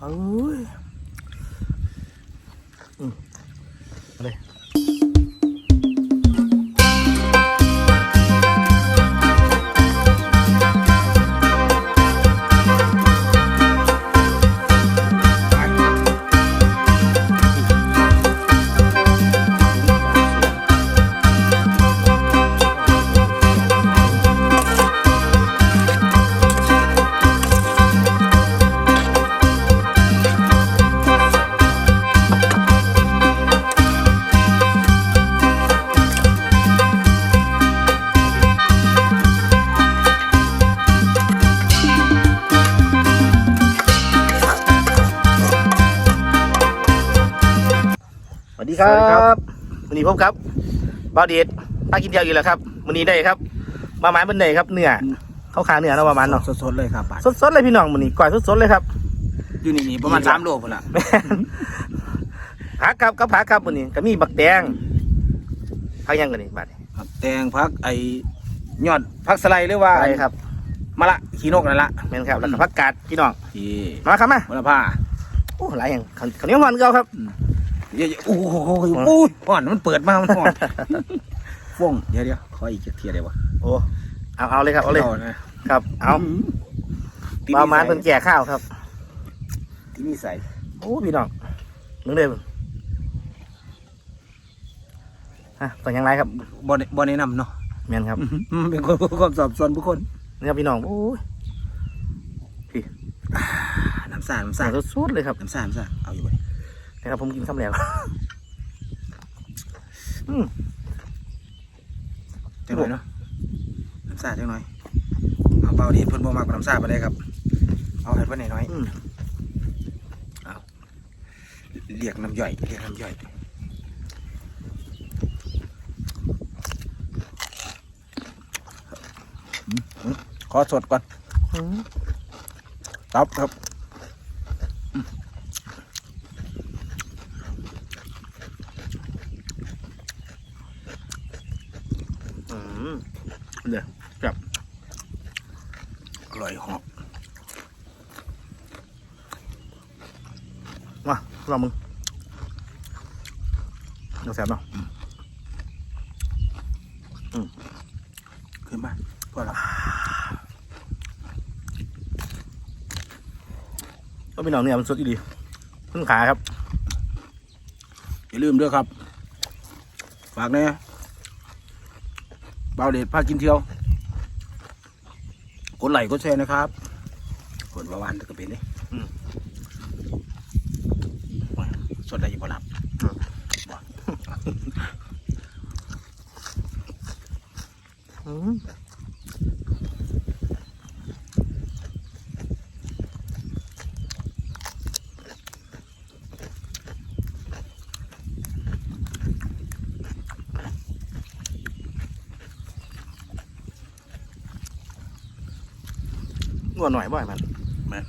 เอ้ย อืมเอาเลย ครัสวัสดีครับ บวันนี้พบครับบ่าวเดชป้ากินเดียวอีกแล้วครับวันนี้ได้ครับ มาหมายเป็นไหนครับเนื้อเข้าขาเนื้อเนาะประมาณเนาะสดๆเลยครับบาทสดๆเลยพี่น้องวันนี้ก่อยสดๆเลยครับ อยู่นี่นี่ประมาณสามโลพุ่นละแม่นผักครับกับผักครับวันนี้ก็มีบักแดงผักยังกันนี่บัดนี้ครับแตงพักไอ้ยอดพักสไลด์หรือว่าอะไรครับมะละขี้นกนั่นละแม่นครับแล้วก็ผักกาดพี่น้องที่มาครับมา มะละผ้าโอ้หลายอย่างข้าวข้าวเหนียวหวานเก่าครับ เดี๋ยวๆโอ้โหโอ้ยห่อนมันเปิดมา มันห่อนฟ่วงเดี๋ยวเดี๋ยวขออีกเทียเดียววะโอ้เอาเอาเลยครับเอาเลยนะครับ เอาที่บาวมานเป็นแก่ข้าวครับ ที่นี่ใส่โอ้พี่น้องนึกเลยฮะต่อยังไรครับบอลบอลแนะนำเนาะแม่นครับมันเป็นคนความสอบส่วนบุคคลนี่ครับพี่น้องโอ้ยน้ำสาดน้ำสาสาดดสุดๆเลยครับน้ำสาดน้ำสาดเอาอยู่ไว้ นะครับผมกินข้าวแล้วอืมจังหน่อยเนาะน้ำสาดจังหน่อยเอาเบาดีเพิ่นบ่มากกว่าน้ำสาดไปเลยครับ เอาให้เพิ่นหน่อยๆอืมเรียกน้ำย่อยเรียกน้ำย่อยขอสดก่อนอืมตับครับ อืมอร่อยหอมมาลองมึงเดูแซ่บเนาะขึ้นมาพอแล้วก็พี่น้องเนี่ยมันสดดีขึ้นขาครับ อย่าลืมด้วยครับ ฝากน่เบาเด็ดพากินเที่ยวกดไลค์กดแชร์นะครับกดประวันตะกะเป็นนี่โอ้ยสดได้อยังพอหลับอืม งัวหน่อยบ่อยมันแม่น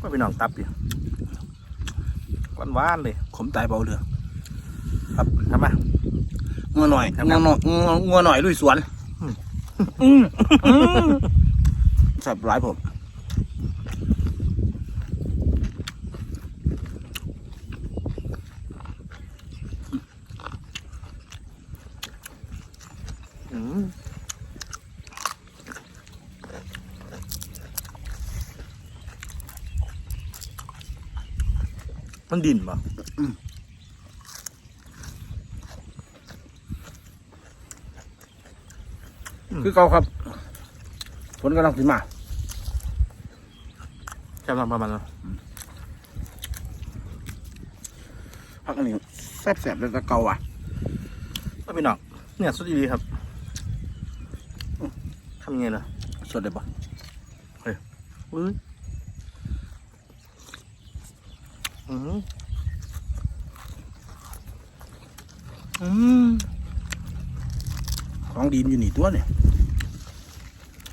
ก็พี่น้องตับอยู่หวานหวานๆเลย ขมตายเบาเรือ ครับทำมางัวหน่อยครับงัวหน่อยงัวงัวหน่อยลุยสวนอืมอืมอืมแซ่บหลายผม อืม มันดินป่ะคือเก่าครับฝนกำลังขึ้นมาใช่ประมาณนั้นพักอันนี้แซ่บๆเลยตะเกาอะก็พี่น้องเนี่ยสุดดีครับทำยังไงล่ะสดเลยปะอุ้ย อืมอืมของดีมนอยู่นี่ตัวเนี่ย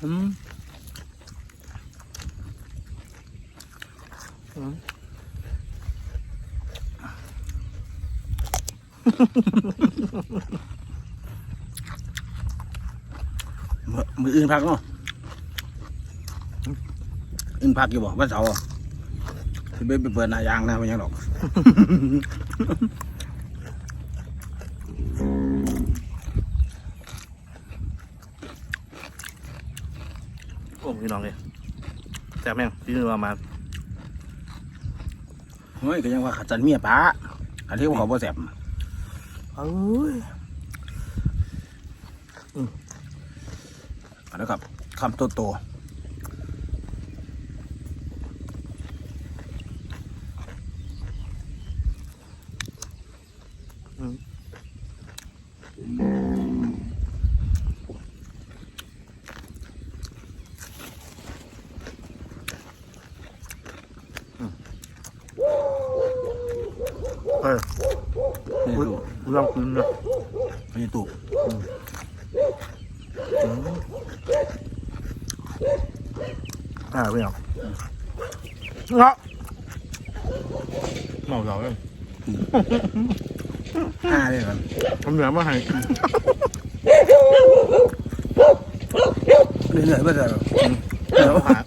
อืมอืมมือมืออื่นพักเนาะอื่นพักอยู่บ่วันเสาร์อะที่ เบนไปเปิดหน้ายางนะไม่ยังหรอกโอ้พี่น้องเลยแซ่บแม่งพี่นึกว่ามาเฮ้ยก็ยังว่าขัดจันเมียป้าอันที่ว่าเขาบ่แสบเอ้ยอันนี้ครับคำโตโต อุ้ยดูลองกินนะนี่ตู้อ่าพี่น้องเงาะเมาเหล้าเลยห้าเลยครับทำเหนือมาให้เหนื่อยๆไม่ได้หรอกเหนือมาหา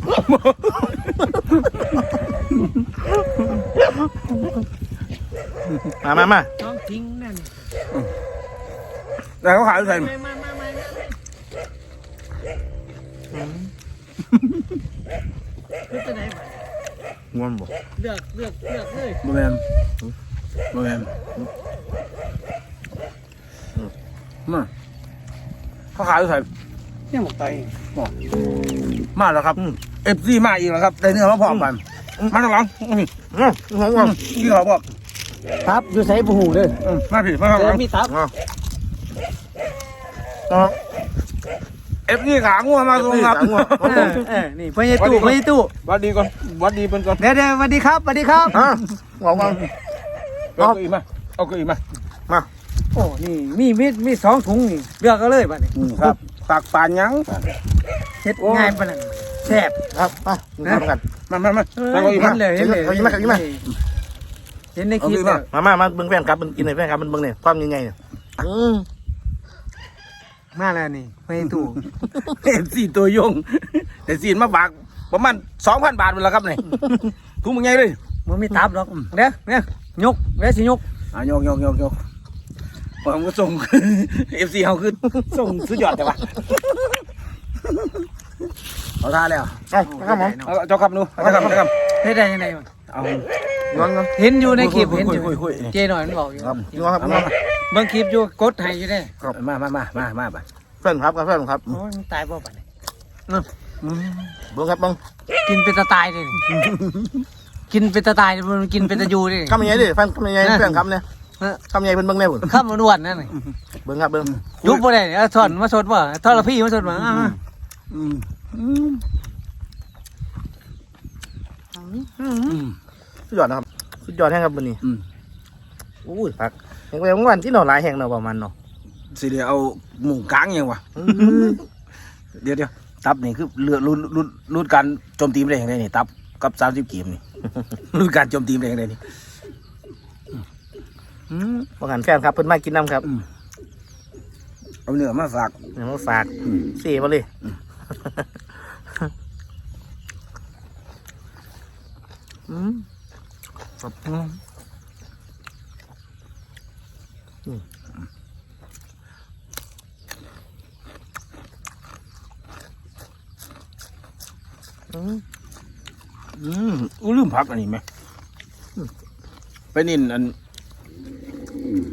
มามามาต้อง ทิ้งนั่นแต่เขาขายใส่ไม่ไม่ไม่ไม่ไม่จะไหนวะง่วงบ่เลือกเลือกเลือกเลยโมแมนโมแมนมาเขาขายใส่เนี่ยหมกไตมาแล้วครับเอฟซีมาอีกแล้วครับได้เนื้อมาพร้อมกันมาทางหลังอื้อง่วงง่วงง่วงกินเขาบอก ทับอยู่ใส่ปูหูเลยอืมมาผิดมาทางหเจลัองมีทับง่วงอ๋อเอฟซีขางัวมาตรงครับง่วงเออเออนี่พ่อใหญ่ตู้พ่อใหญ่ตู้วัดดีก่อนวัดดีเป็นก่อนเดี๋ยวเดี๋ยวสวัสดีครับสวัสดีครับ ฮะง่วงง่วงเอาเก้าอี้มาเอาเก้าอี้มา โอ้นี่มีมีมีสองถุงนี่เลือกก็เลยบัดนี้ครับตักปานยัง เฮ็ดง่ายปานนั้นแซ่บครับไปกินข้าวกัน มามามาเออนั่งเก้าอี้เห็มานเลยเห็นเลยเอาอีกไหมเอาอีกไหม เห็นในคลิปเอาอีกไหมแล้วมามามาเบิ่งแฟนครับมันกินหน่อยแฟนครับมันเบิ่งเนี่ยความยังไงเนี่ยอืมมาแล้วนี่พ่อใหญ่ตู้เอฟซีตัวยงแต่ซีนมาบากประมาณสองพันบาทเป็นแล้วครับนี่ทุ่มยังไงเลยมันมีทับหรอกเดี๋ยวเดี๋ยวยกเดี๋ยวสิยกอะโยกโยกโยกโยกผมก็ส่งเอฟซีเขาคือส่งสุดยอดแต่ว่าเอาท่าแล้วเอาครับผมเอาเจ้าครับหนูเอาเจ้าครับเจ้าครับเฮ็ดได้ยังไงวะเอา งอนงอนเห็นอยู่ในคลิปเห็นอยู่คุยคุยคุย เจหน่อยมันบอกอยู่ครับงอนครับเอางมาอนเบิ่งคลิปอยู่กดให้อยู่ได้มามามามามามาแฟนครับกับแฟนครับโอ้ยมันตายบ่บัดนี้เบิ่งครับเบิ่งกินเป็นตะตายเลยนี่กินเป็นตะตายมันกินเป็นตะยูเลยคำยังไงดิแฟนคำยังไงแฟนครับเนี่ยคำยังไงเพิ่นเบิ่งแน่พุ่นข้ามมันอ้วนนั่นนี่เบิ่งครับเบิ่งยุบบ่ได้เอาถอนมาสดบ่ทอดละพี่มาสดบ่อ่าอืมอืมอืม สุดยอดนะครับ สุดยอดแห้งครับมื้อนี้อืมอุ้ยผักแห้งไปเมื่อวานที่หน่อหลายแห้งเนาะประมาณเนาะสิเดี๋ยวเอาหมูกลางยังวะอืมเดี๋ยวเดี๋ยวตับนี่คือเลือดรุ่นรุ่นรุ่นการโจมตีไม่ได้อย่างไรนี่ตับกับสามสิบกีมนี่ รุ่นการโจมตีไม่ได้อย่างไรนี่อืมบ่หันแฟนครับเพิ่นมากินน้ำครับเอาเนื้อมาฝาก เดี๋ยวมาฝากเสีมาเลยอืม ครับอืมอืมอืมอืมอู้ลืมพักอันนี้ไหมไปนินอัน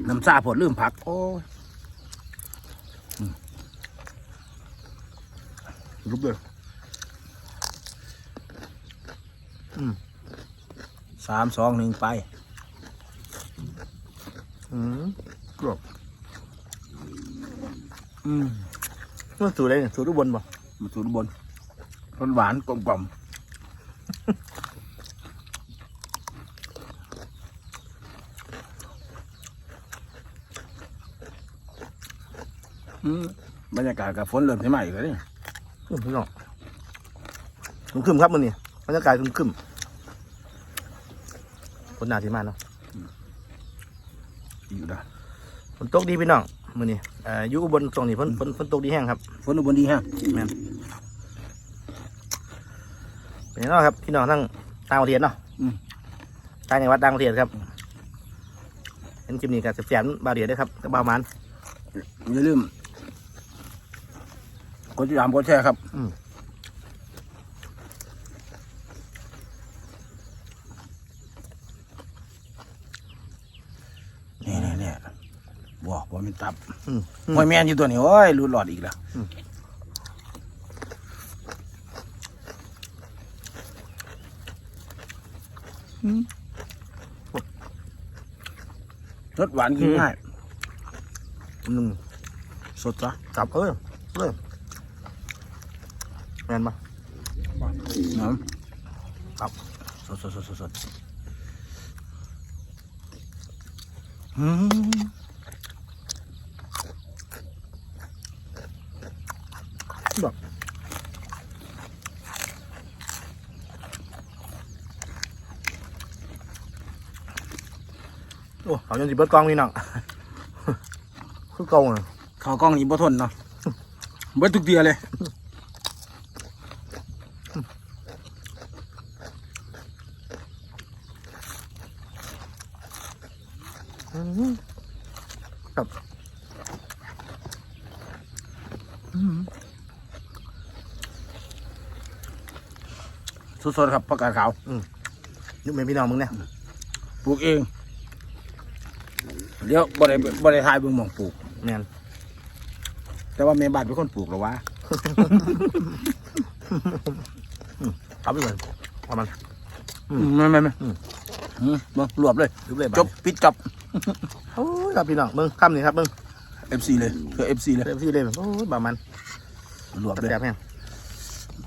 น้ำซาผดลืมพัก โอ้ยรูปเลยอืม สามสองหนึ่งไป อืมกรอบอืมมันสูตรอะไรเนี่ยสูตรอุบลบ่มาสูตรบนรสหวานกลมกล่อมอืมบรรยากาศกับฝนเริ่มใช่ไหมอีกแล้วนี่อืมพี่น้องคึมๆครับมันนี่บรรยากาศคึมๆ คนหนาที่มาเนาะอยู่นะฝนตกดีพี่น้องมื้อนี้เอ่ออยู่อุบลตรงนี้ฝนฝนฝนตกดีแห้งครับฝนอุบลดีฮะแม่นเป็นยังไงครับพี่น้องทั้งต่างประเทศเนาะต่างจังหวัดต่างประเทศครับเห็นคลิปนี้กับเสียนบาเดียด้วยครับกับบามันอย่าลืมกดติดตามกดแชร์ครับ อืม นี่นี่นี่บอก ว่ามันตับอืมมวยแมนอยู่ตัวนี้โอ้ยรูดหลอดอีกแล้วอืมรสหวานกินง่ายหนึ่งสดซะจับเออเลยแมนปะน้ำครับสดสดสดสดสดอืม โอ้เอาจนสิเบิดกล้องนี่น้องคือเก่าอะข้าวกล้องนี้บ่ทนเนาะเบิดทุกเดียเลยครับสดๆครับผักกาดขาวยุบเมนพี่น้องมึงเนี่ยปลูกเอง เดี๋ยวบ่ได้บ่ได้ทายเบิ่งหมองปลูก แมนแต่ว่าแม่บ้านเป็นคนปลูกหรอวะ เอาไปก่อนเอามัน ไม่ไม่ไม่อืม อืมเบิ่งรวบเลยยุบเลยจบปิดกับโอ้ยครับพี่น้องมึงคำนี่ครับมึง FC เลยคือ FC เลยเต็มที่เลยโอ้ยบามันรวบเลยแซ่บแห้ง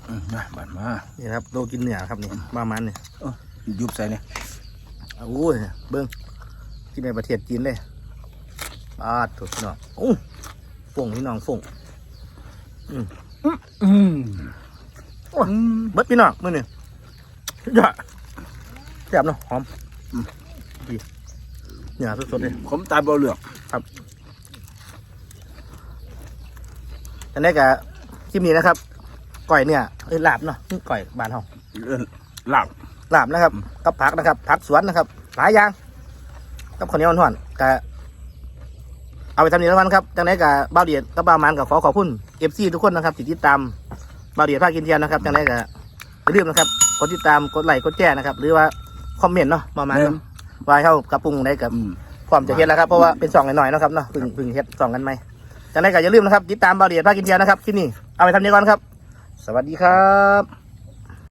อืมมาบ้านมานี่ครับโลกินเนื้อครับนี่บามันนี่ยุบใส่เนี่ยโอ้ยเบิ้งที่ในประเทศจีนเลย ปาดถูกพี่น้องโอ้ฝงพี่น้องฝงอืมโอ้ยเบิดพี่น้องมือนี่ยอดแซ่บเนาะหอมอืมดีเนื้อสดๆเลยผมตายบ่เหลือกอันนี้กับคลิปนี้นะครับก่อยเนี่ยเอ้ยลาบเนาะนี่ก่อยบานเฮาเอิ้นหลังลาบนะครับ กับผักนะครับผักสวนนะครับหลายอย่างกับข้าวเหนียวห่อนๆกะ เอาไปทำนี้แล้วกันครับจังไหนกับบ้าวเดียดกับบ้าวมันกับขอขอบคุณเอฟซีทุกคนนะครับที่ติดตามบ้าวเดียดภาคกินเทียนนะครับจังไหนกับอย่าลืมนะครับกดติดตามกดไลค์กดแชร์นะครับ หรือว่าคอมเมนต์เนาะประมาณนั้นไว้เข้ากับปรุงได้กับอืมความจะเฮ็ดแล้วครับเพราะว่าเป็นสองหน่อยๆเนาะครับเนาะเพึ่งเพึ่งเฮ็ดสองกันไหมจังไหนก็อย่าลืมนะครับ ติดตามบ้าวเดียดภาคกินเทียนนะครับที่นี่เอาไปทำนี้ก่อนครับ สวัสดีครับ